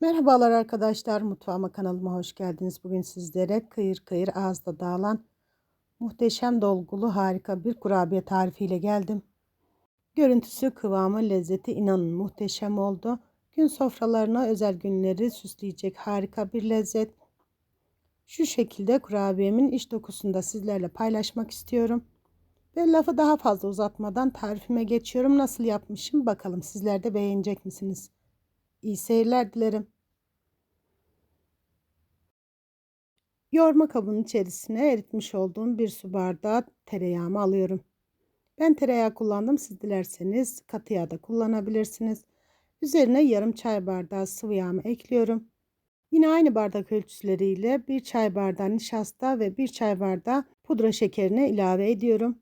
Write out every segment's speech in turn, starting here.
Merhabalar arkadaşlar, mutfağıma kanalıma hoş geldiniz. Bugün sizlere kıyır kıyır ağızda dağılan muhteşem dolgulu harika bir kurabiye tarifiyle geldim. Görüntüsü, kıvamı, lezzeti inanın muhteşem oldu. Gün sofralarına özel günleri süsleyecek harika bir lezzet. Şu şekilde kurabiyemin iç dokusunu da sizlerle paylaşmak istiyorum. Ve lafı daha fazla uzatmadan tarifime geçiyorum. Nasıl yapmışım bakalım sizler de beğenecek misiniz? İyi seyirler dilerim. Yoğurma kabının içerisine eritmiş olduğum bir su bardağı tereyağımı alıyorum. Ben tereyağı kullandım. Siz dilerseniz katı yağ da kullanabilirsiniz. Üzerine yarım çay bardağı sıvı yağımı ekliyorum. Yine aynı bardak ölçüleriyle bir çay bardağı nişasta ve bir çay bardağı pudra şekerini ilave ediyorum.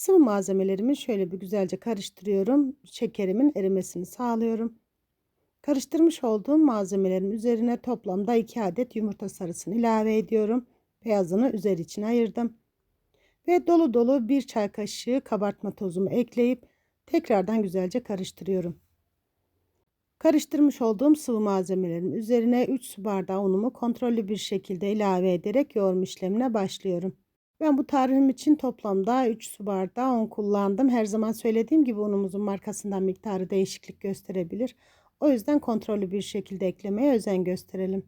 Sıvı malzemelerimi şöyle bir güzelce karıştırıyorum. Şekerimin erimesini sağlıyorum. Karıştırmış olduğum malzemelerin üzerine toplamda 2 adet yumurta sarısını ilave ediyorum. Beyazını üzeri için ayırdım. Ve dolu dolu bir çay kaşığı kabartma tozumu ekleyip tekrardan güzelce karıştırıyorum. Karıştırmış olduğum sıvı malzemelerin üzerine 3 su bardağı unumu kontrollü bir şekilde ilave ederek yoğurma işlemine başlıyorum. Ben bu tarifim için toplamda 3 su bardağı un kullandım. Her zaman söylediğim gibi unumuzun markasından miktarı değişiklik gösterebilir. O yüzden kontrollü bir şekilde eklemeye özen gösterelim.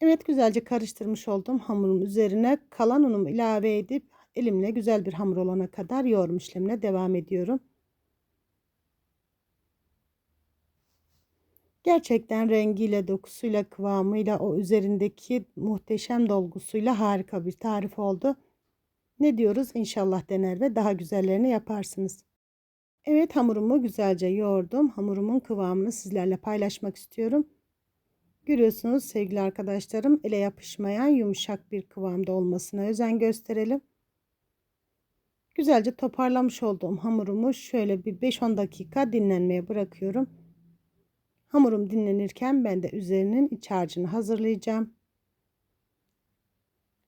Evet güzelce karıştırmış olduğum hamurum üzerine kalan unumu ilave edip elimle güzel bir hamur olana kadar yoğurma işlemine devam ediyorum. Gerçekten rengiyle, dokusuyla, kıvamıyla, o üzerindeki muhteşem dolgusuyla harika bir tarif oldu. Ne diyoruz? İnşallah dener ve daha güzellerini yaparsınız. Evet hamurumu güzelce yoğurdum. Hamurumun kıvamını sizlerle paylaşmak istiyorum. Görüyorsunuz sevgili arkadaşlarım ele yapışmayan yumuşak bir kıvamda olmasına özen gösterelim. Güzelce toparlamış olduğum hamurumu şöyle bir 5-10 dakika dinlenmeye bırakıyorum. Hamurum dinlenirken ben de üzerinin iç harcını hazırlayacağım.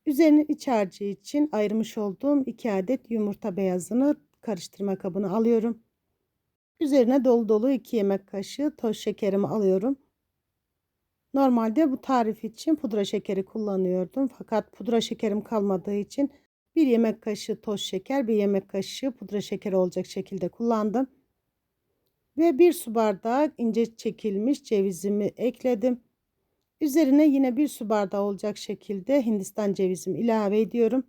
Üzerinin iç harcı için ayırmış olduğum 2 adet yumurta beyazını karıştırma kabına alıyorum. Üzerine dolu dolu 2 yemek kaşığı toz şekerimi alıyorum. Normalde bu tarif için pudra şekeri kullanıyordum. Fakat pudra şekerim kalmadığı için bir yemek kaşığı toz şeker, bir yemek kaşığı pudra şekeri olacak şekilde kullandım. Ve bir su bardağı ince çekilmiş cevizimi ekledim. Üzerine yine bir su bardağı olacak şekilde hindistan cevizimi ilave ediyorum.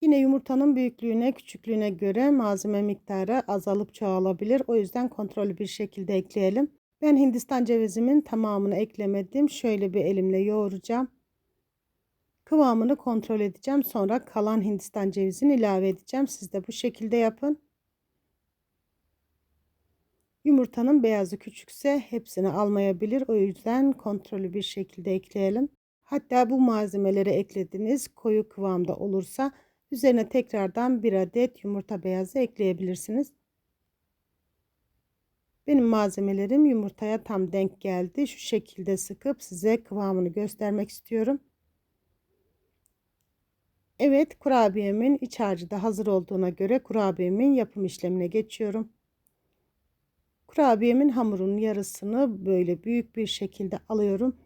Yine yumurtanın büyüklüğüne, küçüklüğüne göre malzeme miktarı azalıp çoğalabilir. O yüzden kontrollü bir şekilde ekleyelim. Ben hindistan cevizimin tamamını eklemedim. Şöyle bir elimle yoğuracağım. Kıvamını kontrol edeceğim. Sonra kalan hindistan cevizini ilave edeceğim. Siz de bu şekilde yapın. Yumurtanın beyazı küçükse hepsini almayabilir. O yüzden kontrollü bir şekilde ekleyelim. Hatta bu malzemeleri eklediniz koyu kıvamda olursa üzerine tekrardan bir adet yumurta beyazı ekleyebilirsiniz. Benim malzemelerim yumurtaya tam denk geldi. Şu şekilde sıkıp size kıvamını göstermek istiyorum. Evet kurabiyemin iç harcı da hazır olduğuna göre kurabiyemin yapım işlemine geçiyorum. Kurabiyemin hamurunun yarısını böyle büyük bir şekilde alıyorum.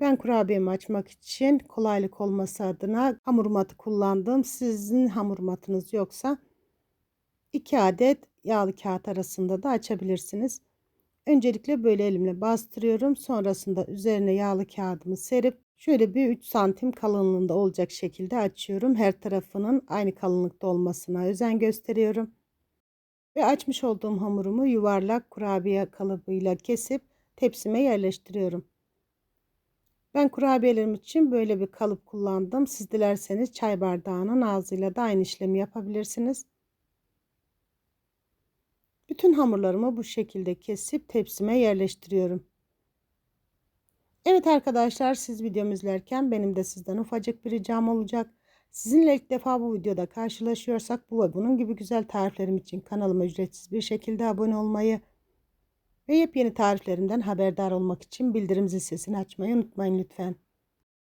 Ben kurabiyemi açmak için kolaylık olması adına hamur matı kullandım. Sizin hamur matınız yoksa 2 adet yağlı kağıt arasında da açabilirsiniz. Öncelikle böyle elimle bastırıyorum. Sonrasında üzerine yağlı kağıdımı serip şöyle bir 3 santim kalınlığında olacak şekilde açıyorum. Her tarafının aynı kalınlıkta olmasına özen gösteriyorum. Ve açmış olduğum hamurumu yuvarlak kurabiye kalıbıyla kesip tepsime yerleştiriyorum. Ben kurabiyelerim için böyle bir kalıp kullandım. Siz dilerseniz çay bardağının ağzıyla da aynı işlemi yapabilirsiniz. Bütün hamurlarımı bu şekilde kesip tepsime yerleştiriyorum. Evet arkadaşlar siz videomu izlerken benim de sizden ufacık bir ricam olacak. Sizinle ilk defa bu videoda karşılaşıyorsak bu ve bunun gibi güzel tariflerim için kanalıma ücretsiz bir şekilde abone olmayı ve yepyeni tariflerimden haberdar olmak için bildirim zil sesini açmayı unutmayın lütfen.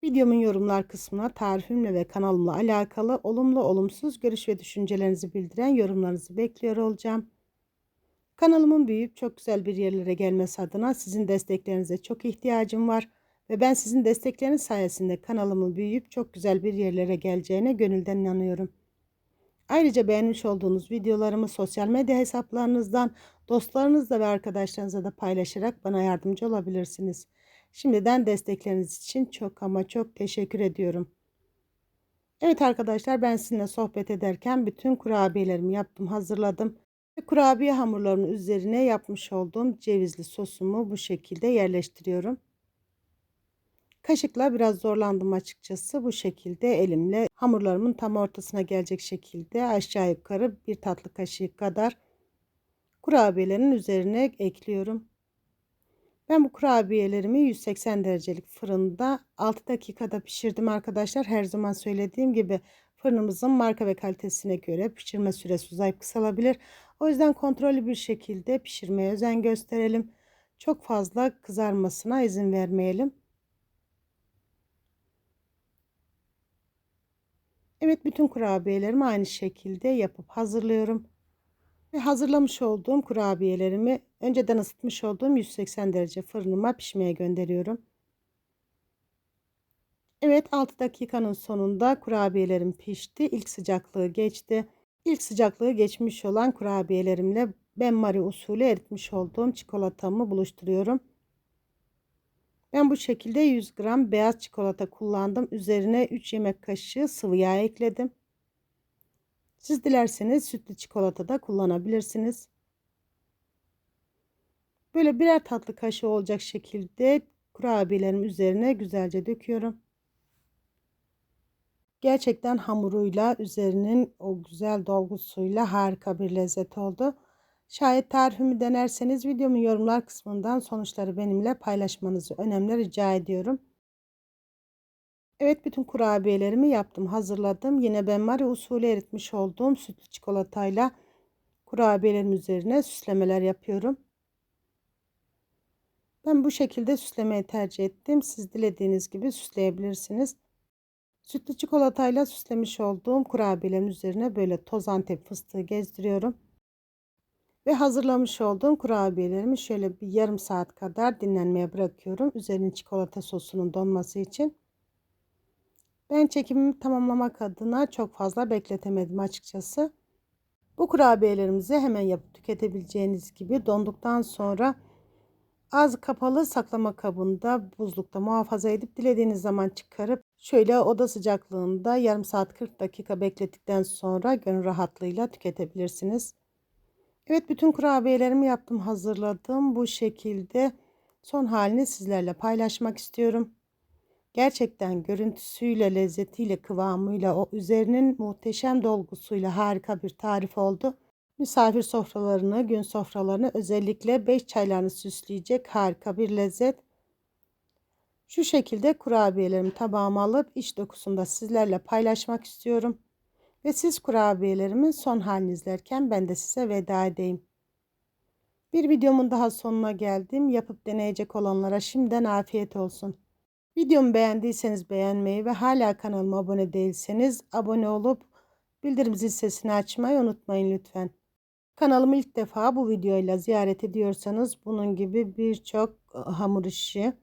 Videomun yorumlar kısmına tarifimle ve kanalımla alakalı olumlu olumsuz görüş ve düşüncelerinizi bildiren yorumlarınızı bekliyor olacağım. Kanalımın büyüyüp çok güzel bir yerlere gelmesi adına sizin desteklerinize çok ihtiyacım var. Ve ben sizin destekleriniz sayesinde kanalımın büyüyüp çok güzel bir yerlere geleceğine gönülden inanıyorum. Ayrıca beğenmiş olduğunuz videolarımı sosyal medya hesaplarınızdan dostlarınızla ve arkadaşlarınızla da paylaşarak bana yardımcı olabilirsiniz. Şimdiden destekleriniz için çok ama çok teşekkür ediyorum. Evet arkadaşlar ben sizinle sohbet ederken bütün kurabiyelerimi yaptım hazırladım. Ve kurabiye hamurlarının üzerine yapmış olduğum cevizli sosumu bu şekilde yerleştiriyorum. Kaşıkla biraz zorlandım açıkçası. Bu şekilde elimle hamurlarımın tam ortasına gelecek şekilde aşağı yukarı bir tatlı kaşığı kadar kurabiyelerin üzerine ekliyorum. Ben bu kurabiyelerimi 180 derecelik fırında 6 dakikada pişirdim arkadaşlar. Her zaman söylediğim gibi fırınımızın marka ve kalitesine göre pişirme süresi uzayıp kısalabilir. O yüzden kontrollü bir şekilde pişirmeye özen gösterelim. Çok fazla kızarmasına izin vermeyelim. Evet bütün kurabiyelerimi aynı şekilde yapıp hazırlıyorum. Ve hazırlamış olduğum kurabiyelerimi önceden ısıtmış olduğum 180 derece fırınıma pişmeye gönderiyorum. Evet 6 dakikanın sonunda kurabiyelerim pişti. İlk sıcaklığı geçti. İlk sıcaklığı geçmiş olan kurabiyelerimle ben Marie usulü eritmiş olduğum çikolatamı buluşturuyorum. Ben bu şekilde 100 gram beyaz çikolata kullandım. Üzerine 3 yemek kaşığı sıvı yağ ekledim. Siz dilerseniz sütlü çikolata da kullanabilirsiniz. Böyle birer tatlı kaşığı olacak şekilde kurabiyelerim üzerine güzelce döküyorum. Gerçekten hamuruyla üzerinin o güzel dolgusuyla harika bir lezzet oldu. Şayet tarifimi denerseniz videomun yorumlar kısmından sonuçları benimle paylaşmanızı önemli rica ediyorum. Evet bütün kurabiyelerimi yaptım hazırladım. Yine ben Marie usulü eritmiş olduğum sütlü çikolatayla kurabiyelerin üzerine süslemeler yapıyorum. Ben bu şekilde süslemeyi tercih ettim. Siz dilediğiniz gibi süsleyebilirsiniz. Sütlü çikolatayla süslemiş olduğum kurabiyelerin üzerine böyle toz antep fıstığı gezdiriyorum. Ve hazırlamış olduğum kurabiyelerimi şöyle bir yarım saat kadar dinlenmeye bırakıyorum. Üzerine çikolata sosunun donması için. Ben çekimimi tamamlamak adına çok fazla bekletemedim açıkçası. Bu kurabiyelerimizi hemen yapıp tüketebileceğiniz gibi donduktan sonra az kapalı saklama kabında buzlukta muhafaza edip dilediğiniz zaman çıkarıp şöyle oda sıcaklığında yarım saat 40 dakika beklettikten sonra gönül rahatlığıyla tüketebilirsiniz. Evet bütün kurabiyelerimi yaptım hazırladım. Bu şekilde son halini sizlerle paylaşmak istiyorum. Gerçekten görüntüsüyle, lezzetiyle, kıvamıyla, o üzerinin muhteşem dolgusuyla harika bir tarif oldu. Misafir sofralarını, gün sofralarını özellikle 5 çaylarını süsleyecek harika bir lezzet. Şu şekilde kurabiyelerimi tabağıma alıp iç dokusunda sizlerle paylaşmak istiyorum. Ve siz kurabiyelerimin son halini izlerken ben de size veda edeyim. Bir videomun daha sonuna geldim. Yapıp deneyecek olanlara şimdiden afiyet olsun. Videomu beğendiyseniz beğenmeyi ve hala kanalıma abone değilseniz abone olup bildirim zil sesini açmayı unutmayın lütfen. Kanalımı ilk defa bu videoyla ziyaret ediyorsanız bunun gibi birçok hamur işi,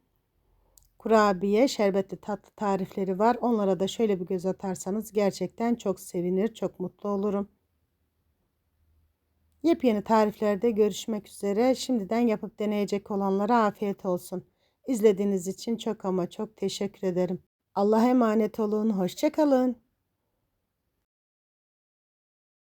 kurabiye, şerbetli tatlı tarifleri var. Onlara da şöyle bir göz atarsanız gerçekten çok sevinir, çok mutlu olurum. Yepyeni tariflerde görüşmek üzere. Şimdiden yapıp deneyecek olanlara afiyet olsun. İzlediğiniz için çok ama çok teşekkür ederim. Allah'a emanet olun. Hoşçakalın.